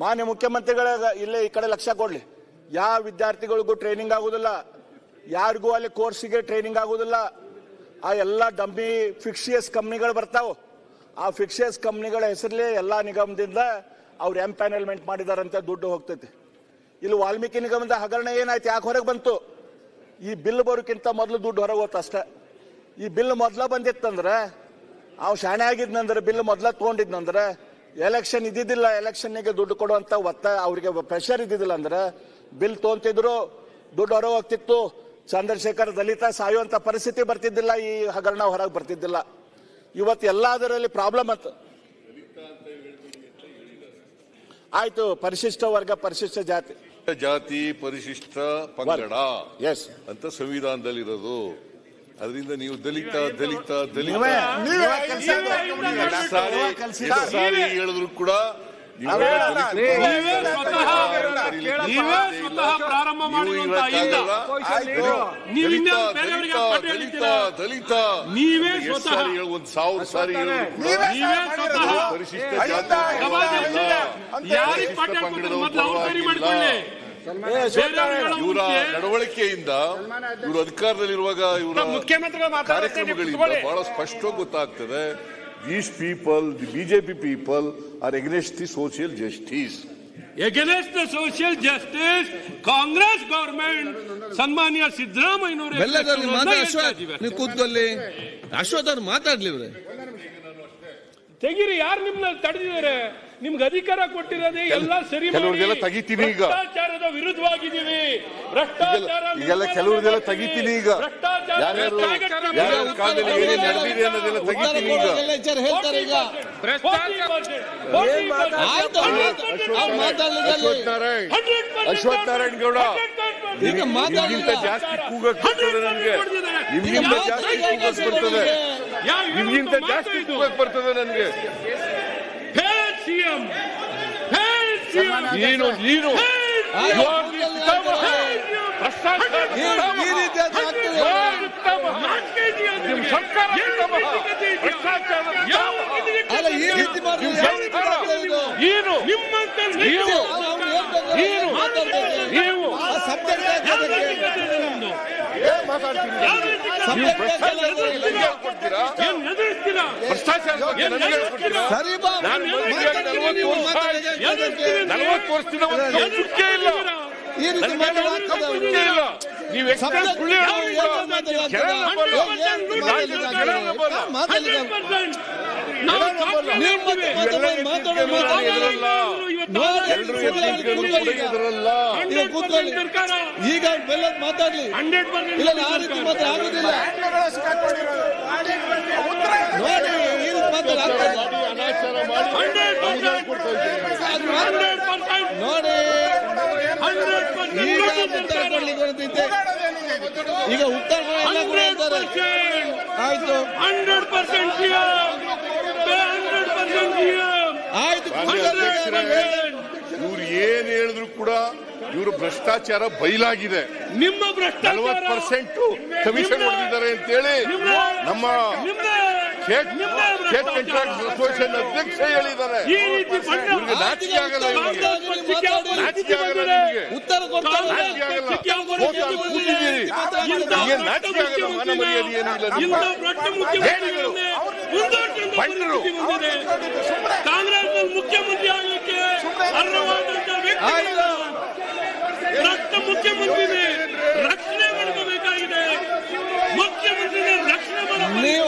ಮಾನ್ಯ ಮುಖ್ಯಮಂತ್ರಿಗಳ, ಇಲ್ಲೇ ಈ ಕಡೆ ಲಕ್ಷ್ಯ ಕೊಡ್ಲಿ. ಯಾವ ವಿದ್ಯಾರ್ಥಿಗಳಿಗೂ ಟ್ರೈನಿಂಗ್ ಆಗುದಿಲ್ಲ, ಯಾರಿಗೂ ಅಲ್ಲಿ ಕೋರ್ಸಿಗೆ ಟ್ರೈನಿಂಗ್ ಆಗುದಿಲ್ಲ, ಆ ಎಲ್ಲ ಡಮ್ಮಿ ಫಿಕ್ಸಿಯಸ್ ಕಂಪ್ನಿಗಳು ಬರ್ತಾವೆ. ಆ ಫಿಕ್ಸಿಯಸ್ ಕಂಪ್ನಿಗಳ ಹೆಸರಲ್ಲಿ ಎಲ್ಲ ನಿಗಮದಿಂದ ಅವ್ರು ಎಂ ಪ್ಯಾನಲ್ಮೆಂಟ್ ಮಾಡಿದಾರಂತ, ದುಡ್ಡು ಹೋಗ್ತೈತಿ. ಇಲ್ಲಿ ವಾಲ್ಮೀಕಿ ನಿಗಮದ ಹಗರಣ ಏನಾಯ್ತು, ಯಾಕೆ ಹೊರಗೆ ಬಂತು? ಈ ಬಿಲ್ ಬರೋಕ್ಕಿಂತ ಮೊದಲು ದುಡ್ಡು ಹೊರಗೆ ಹೋತ ಅಷ್ಟೇ. ಈ ಬಿಲ್ ಮೊದಲ ಬಂದಿತ್ತಂದ್ರೆ, ಅವ್ ಶಾಣೆ ಆಗಿದ್ನಂದ್ರೆ ಬಿಲ್ ಮೊದಲ ತಗೊಂಡಿದ್ನಂದ್ರೆ ಎಲೆಕ್ಷನ್ ಇದ್ದಿದ್ದಿಲ್ಲ ಎಲೆಕ್ಷನ್ಗೆ ದುಡ್ಡು ಕೊಡುವಂತ ಒತ್ತ ಅವರಿಗೆ ಪ್ರೆಷರ್ ಇದ್ದಿದ್ದಿಲ್ಲ ಅಂದ್ರೆ ಬಿಲ್ ತೊಗೊಂತಿದ್ರು ದುಡ್ಡು ಹೊರಗೆ ಹೋಗ್ತಿತ್ತು. ಚಂದ್ರಶೇಖರ್ ದಲಿತ ಸಾಯುವಂತ ಪರಿಸ್ಥಿತಿ ಬರ್ತಿದ್ದಿಲ್ಲ ಈ ಹಗರಣ ಹೊರಗೆ ಬರ್ತಿದ್ದಿಲ್ಲ. ಇವತ್ತು ಎಲ್ಲದರಲ್ಲಿ ಪ್ರಾಬ್ಲಮ್ ಅಂತ. ಆಯ್ತು ಪರಿಶಿಷ್ಟ ವರ್ಗ ಪರಿಶಿಷ್ಟ ಜಾತಿ. ಜಾತಿ ಪರಿಶಿಷ್ಟ ಪಂಗಡ ಎಸ್ ಅಂತ ಸಂವಿಧಾನದಲ್ಲಿರೋದು. ಅದರಿಂದ ನೀವು ದಲಿತ ದಲಿತ ದಲಿತ. ಸಾರಿ ಹೇಳಿದ್ರು ಕೂಡ ನೀವು ನೀವೇ ಸ್ವತಃ ನೀವೇ ಸ್ವತಃ ಪ್ರಾರಂಭ ನೀವು ಇಲ್ಲ ಇವತ್ತಾಗಲ್ಲ. ನೀವು ದಲಿತ ನೀವೇ ಒಂದ್ ಸಾವಿರ ಸಾರಿ ಪರಿಶಿಷ್ಟ ಜಾತಿ ಇವರ ನಡವಳಿಕೆಯಿಂದ ಇವರು ಅಧಿಕಾರದಲ್ಲಿರುವಾಗ ಇವರ ಕಾರ್ಯಕ್ರಮಗಳಿಂದ ಬಹಳ ಸ್ಪಷ್ಟವಾಗಿ ಗೊತ್ತಾಗ್ತದೆ. These people the BJP people are against the social justice against the social justice Congress government ಸನ್ಮಾನ್ಯ ಸಿದ್ದರಾಮಯ್ಯನವರು ಮಾತ್ರ ಅಶ್ವಥ್ ನೀವು ಕೂತ್ಕೊಳ್ಳಿ ಅಶ್ವಥ್ ಅವ್ರು ಮಾತಾಡ್ಲಿ ತೆಗಿರಿ ತೆಗೀರಿ ಯಾರು ನಿಮ್ಮ ತಡೆದಿದ್ದಾರೆ? ನಿಮ್ಗೆ ಅಧಿಕಾರ ಕೊಟ್ಟಿರೋದೇ ಎಲ್ಲ ಸರಿ ಕೆಲವ್ರದೆಲ್ಲ ತೆಗಿತೀನಿ ಈಗ. ಭ್ರಷ್ಟಾಚಾರದ ವಿರುದ್ಧವಾಗಿದ್ದೀವಿ. ಭ್ರಷ್ಟಾಚಾರ ಈಗೆಲ್ಲ ಕೆಲವ್ರದೆಲ್ಲ ತೆಗಿತೀನಿ ಈಗ. ಭ್ರಷ್ಟಾಚಾರ ಯಾರ್ಯಾರು ಕಾಲದಲ್ಲಿ ಏನೇನ್ ನಡೆದಿದೆ ಅನ್ನೋದೆಲ್ಲ ತೆಗಿತೀನಿ ಈಗ. ಅಶ್ವಥ್ ನಾರಾಯಣ್. ಗೌಡ. ನಿಮ್ಗಿಂತ ಜಾಸ್ತಿ ಕೂಗಕ್ ಬರ್ತದೆ ನನಗೆ. ನಿಮ್ಗಿಂತ ಜಾಸ್ತಿ ಕೂಗಕ್ ಬರ್ತದೆ. ನಿಮ್ಗಿಂತ ಜಾಸ್ತಿ ಕೂಗಕ್ ಬರ್ತದೆ ನನಗೆ. ನೀನು ನೀನು? ಏನು ನಿಮ್ಮಂತ ನೀವು ನೀವು ನಲವತ್ತು ವರ್ಷದಿಂದ ಇಲ್ಲ ಈ ರೀತಿ ನೀವು ಎಕ್ಸ್ಟ್ರಾ ಈಗ. ಬೆಲ್ಲದ್ ಮಾತಾಡ್ಲಿ ಇಲ್ಲ ಆ ರೀತಿ ಮಾತ್ರ ಆಗುದಿಲ್ಲ ನೋಡಿ ಈ ರೀತಿ ಮಾತ್ರ. ನೋಡಿ ಈಗ ಉತ್ತರ ಕೊಡ್ಲಿಕ್ಕೆ. ಈಗ ಉತ್ತರ ಎಲ್ಲ ಕೂಡ ಹೇಳ್ತಾರೆ ಆಯ್ತು ಹಂಡ್ರೆಡ್ ಪರ್ಸೆಂಟ್ ಹಂಡ್ರೆಡ್ ಪರ್ಸೆಂಟ್ ಆಯ್ತು ಮಾನ್ಯ ಅಧ್ಯಕ್ಷರೇ, ಇವ್ರು ಏನ್ ಹೇಳಿದ್ರು ಕೂಡ ಇವರು ಭ್ರಷ್ಟಾಚಾರ ಬಯಲಾಗಿದೆ ನಿಮ್ಮ ಭ್ರಷ್ಟಾಚಾರ ನಲವತ್ತು ಪರ್ಸೆಂಟ್ ಕಮಿಷನ್ ಹೊಡೆದಿದ್ದಾರೆ ಅಂತೇಳಿ ನಮ್ಮ ಸ್ಟೇಟ್ ಸ್ಟೇಟ್ ಕಾಂಟ್ರಾಕ್ಟ್ ಅಸೋಸಿಯೇಷನ್ ಅಧ್ಯಕ್ಷ ಹೇಳಿದ್ದಾರೆ. ಈ ರೀತಿ ಬಣ್ಣ ಇವ್ರಿಗೆ ನಾಚಿಕೆ ಆಗಲ್ಲ ಇವ್ರಿಗೆ. ನಾಚಿಕೆ ಆಗಲ್ಲ ನಿಮ್ಗೆ. ಉತ್ತರ ಕೊಡ್ತಾರೆ ನಾಚಿಕೆ ಆಗಲ್ಲ. ಕೂತಿದ್ದೀರಿ. ನಾಚಿಕೆ ಆಗಲ್ಲ ಮಾನ ಮರ್ಯಾದೆ ಏನೂ ಕಾಂಗ್ರೆಸ್ ಮುಖ್ಯಮಂತ್ರಿ ಆಗಲಿಕ್ಕೆ ಅರ್ಹವಾದಂತ ವ್ಯಕ್ತಿ. ರಕ್ತ ಮುಖ್ಯಮಂತ್ರಿ ರಕ್ಷಣೆ ಮಾಡಬೇಕಾಗಿದೆ ಮುಖ್ಯಮಂತ್ರಿ ರಕ್ಷಣೆ ಮಾಡಬೇಕು ನೀವು